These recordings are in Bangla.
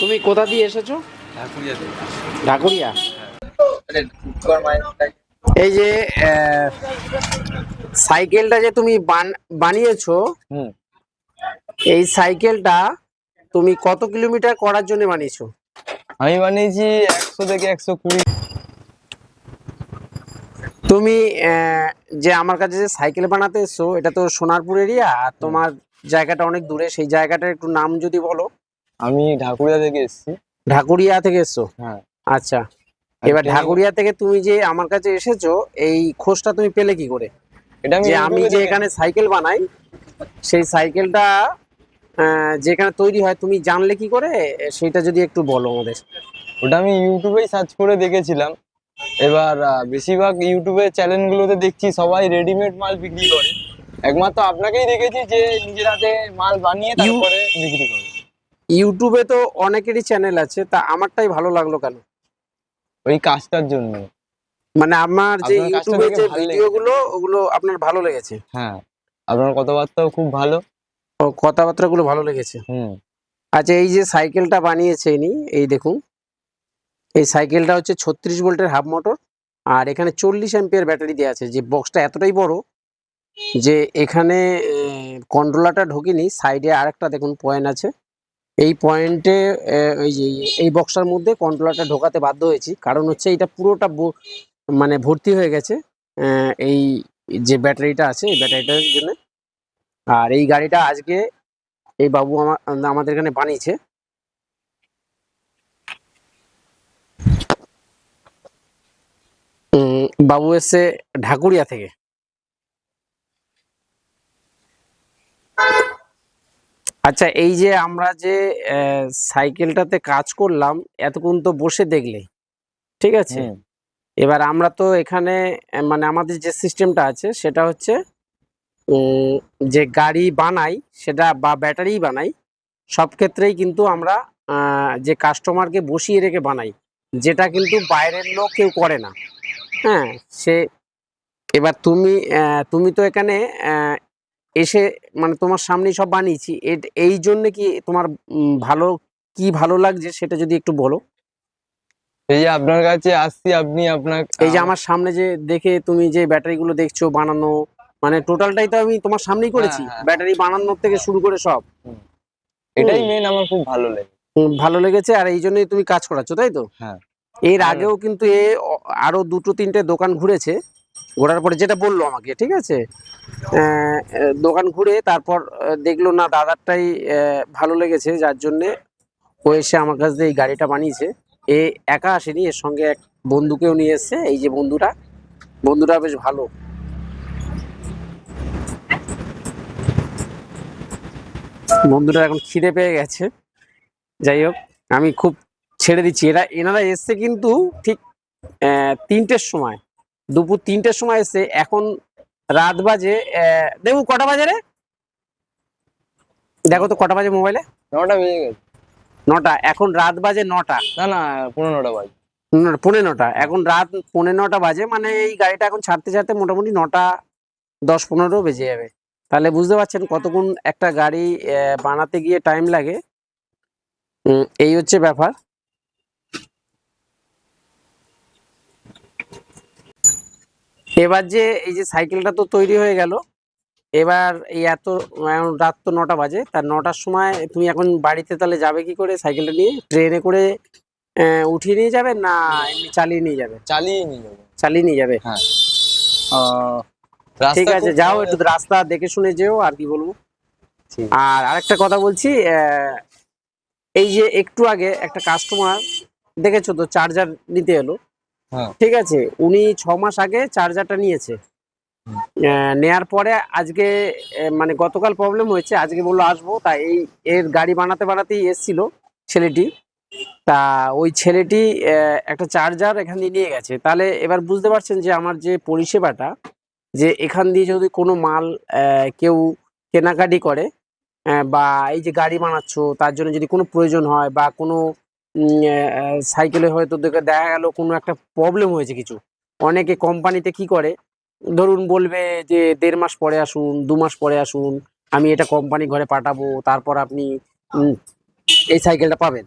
তুমি কোথা দিয়ে এসেছ? ঢাকুরিয়া এই যে আহ, সাইকেলটা যে তুমি বান- বানিয়েছো এই সাইকেলটা তুমি কত কিলোমিটার করার জন্য বানিয়েছো? আমি বানিয়েছি একশো থেকে একশো কুড়ি। তুমি আহ, যে আমার কাছে যে সাইকেল বানাতে এসছো এটা তো সোনারপুর এরিয়া আর তোমার জায়গাটা অনেক দূরে সেই জায়গাটার একটু নাম যদি বলো। আমি ঢাকুরিয়া থেকে এসেছি। ঢাকুরিয়া থেকে এসছো? হ্যাঁ। আচ্ছা। এবার ঢাকুরিয়া থেকে তুমি যে আমার কাছে এসেছ এই খোঁজটা তুমি পেলে কি করে? এটা আমি যে আমি যে এখানে সাইকেল বানাই সেই সাইকেলটা যেখানে তৈরি হয় তুমি জানলে কি করে? সেটা যদি একটু বলো আমাদের। ওটা আমি ইউটিউবেই সার্চ করে দেখেছিলাম। এবার বেশিরভাগ ইউটিউবের চ্যানেলগুলোতে দেখছি সবাই রেডিমেড মাল বিক্রি করে। একমাত্র আপনাকেই দেখেছি যে নিজের হাতে মাল বানিয়ে তারপরে বিক্রি করে। ইউটিউবে তো অনেকেরই চ্যানেল আছে তা আমারটাই ভালো লাগল কেন? ওই কাজটার জন্য। মানে আমার যে ইউটিউবে যে। ভিডিওগুলো ওগুলো আপনার ভালো লেগেছে? হ্যাঁ আপনার কথাবার্তাও খুব ভালো। ও কথাবার্তাগুলো ভালো লেগেছে? হুম। আচ্ছা এই যে সাইকেলটা বানিয়েছে ইনি এই দেখুন। এই সাইকেলটা হচ্ছে ছত্রিশ ভোল্টের হাফ মোটর আর এখানে চল্লিশ অ্যাম্পিয়ার ব্যাটারি দেওয়া আছে। যে বক্সটা এতটাই বড় যে এখানে কন্ট্রোলারটা ঢোকেনি সাইডে আরেকটা দেখুন পয়েন্ট আছে। এই পয়েন্টে ওই যে, এই বক্সটার মধ্যে কন্ট্রোলারটা ঢোকাতে বাধ্য হয়েছি। কারণ হচ্ছে এটা পুরোটা মানে ভর্তি হয়ে গেছে এই যে ব্যাটারিটা আছে, এই ব্যাটারিটার জন্য। আর এই গাড়িটা আজকে এই বাবু আমা- আমাদের এখানে বানিয়েছে। বাবু এসছে ঢাকুরিয়া থেকে। আচ্ছা এই যে আমরা যে সাইকেলটাতে কাজ করলাম এতক্ষণ তো বসে দেখলে ঠিক আছে? এবার আমরা তো এখানে মানে আমাদের যে সিস্টেমটা আছে সেটা হচ্ছে যে গাড়ি বানাই সেটা বা ব্যাটারি বানাই সব ক্ষেত্রেই কিন্তু আমরা যে কাস্টমারকে বসিয়ে রেখে বানাই যেটা কিন্তু বাইরের লোক কেউ করে না। হ্যাঁ সে এবার তুমি তুমি তো এখানে এসে মানে তোমার সামনেই সব বানিয়েছি। এই জন্য কি তোমার ভালো কি ভালো লাগছে সেটা যদি একটু বলো? এই যে আপনার কাছে আসছি আপনি আপনার এই যে আমার সামনে যে দেখে তুমি যে ব্যাটারিগুলো দেখছ বানানো মানে টোটালটাই তো আমি তোমার সামনেই করেছি। হ্যাঁ, হ্যাঁ। ব্যাটারি বানানোর থেকে শুরু করে সব। এটাই। মেন আমার খুব ভালো লাগে ভালো লেগেছে আর এই জন্যই তুমি কাজ করাচ্ছ তাই তো? হ্যাঁ। এর আগেও কিন্তু এ আরও দুটো তিনটে দোকান ঘুরেছে। ঘোরার পরে যেটা বলল আমাকে, ঠিক আছে? দোকান ঘুরে তারপর দেখল না দাদারটাই ভালো লেগেছে, যার জন্যে ও এসে আমার কাছ দিয়ে এই গাড়িটা বানিয়েছে। এ একা আসেনি, এর সঙ্গে এক বন্ধুকেও নিয়ে এসছে, এই যে বন্ধুটা বন্ধুটা বেশ ভালো। বন্ধুটা এখন খিদে পেয়ে গেছে। যাই হোক, আমি খুব ছেড়ে দিচ্ছি। এরা, এনারা এসছে কিন্তু ঠিক তিনটের সময়। দুপুর তিনটের সময় এসছে এখন রাত বাজে দেবু কটা বাজে রে? দেখো তো কটা বাজে মোবাইলে নটা বেজে গেছে। নটা এখন রাত বাজে নটা। না না পনেরোটা বাজে। ন- পৌনে নটা এখন রাত পৌনে নটা বাজে মানে এই গাড়িটা এখন ছাড়তে ছাড়তে মোটামুটি নটা দশ পনেরো বেজে যাবে। তাহলে বুঝতে পারছেন কতক্ষণ একটা গাড়ি বানাতে গিয়ে টাইম লাগে। এই হচ্ছে ব্যাপার। এবার যে এই যে সাইকেলটা তো তৈরি হয়ে গেল এবার এই এত রাত তো নটা বাজে তার নটার সময় তুমি এখন বাড়িতে তাহলে যাবে কি করে সাইকেলটা নিয়ে? ট্রেনে করে উঠিয়ে নিয়ে যাবে না এমনি চালিয়ে নিয়ে যাবে? চালিয়ে নিয়ে যাবে। চালিয়ে নিয়ে যাবে? হ্যাঁ। ঠিক আছে যাও একটু রাস্তা দেখে শুনে যেও আর কি বলব। আর আরেকটা কথা বলছি আহ, এই যে একটু আগে একটা কাস্টমার দেখেছ তো চার্জার নিতে এলো। ঠিক আছে উনি ছ মাস আগে চার্জারটা নিয়েছে। নেয়ার পরে আজকে মানে গতকাল প্রবলেম হয়েছে আজকে বলল আসব তা এই এর গাড়ি বানাতে বানাতেই এসছিল ছেলেটি। তা ওই ছেলেটি আহ, একটা চার্জার এখান দিয়ে নিয়ে গেছে। তাহলে এবার বুঝতে পারছেন যে আমার যে পরিষেবাটা যে এখান দিয়ে যদি কোনো মাল কেউ কেনাকাটি করে বা এই যে গাড়ি বানাচ্ছ তার জন্য যদি কোনো প্রয়োজন হয় বা কোনো সাইকেলে হয়তো দেখে গেল কোনো একটা প্রবলেম হয়েছে কিছু। অনেকে কোম্পানিতে কি করে? ধরুন বলবে যে, দেড় মাস পরে আসুন, দু মাস পরে আসুন, আমি এটা কোম্পানি ঘরে পাঠাবো, তারপর আপনি এই সাইকেলটা পাবেন।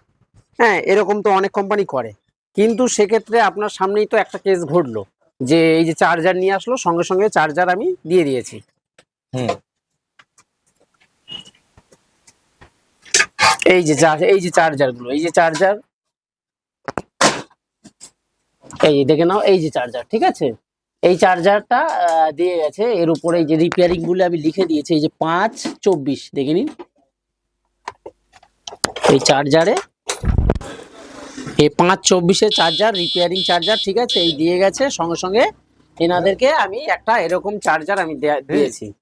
হ্যাঁ এরকম তো অনেক কোম্পানি করে। কিন্তু সেক্ষেত্রে আপনার সামনেই তো একটা কেস ঘটলো যে, এই যে চার্জার নিয়ে আসলো, সঙ্গে সঙ্গে চার্জার আমি দিয়ে দিয়েছি। হুম। এই যে এই যে চার্জারগুলো, এই যে চার্জার এই দেখে নাও, এই যে চার্জার ঠিক আছে? এই চার্জারটা দিয়ে গেছে, এর উপরে এই যে রিপেয়ারিংগুলো আমি লিখে দিয়েছি, এই যে পাঁচ, চব্বিশ, দেখে নিন। এই চার্জারে এই পাঁচ চব্বিশের চার্জার রিপেয়ারিং চার্জার ঠিক আছে? এই দিয়ে গেছে, সঙ্গে সঙ্গে এনাদেরকে আমি একটা এরকম চার্জার আমি দেয়া- দিয়েছি।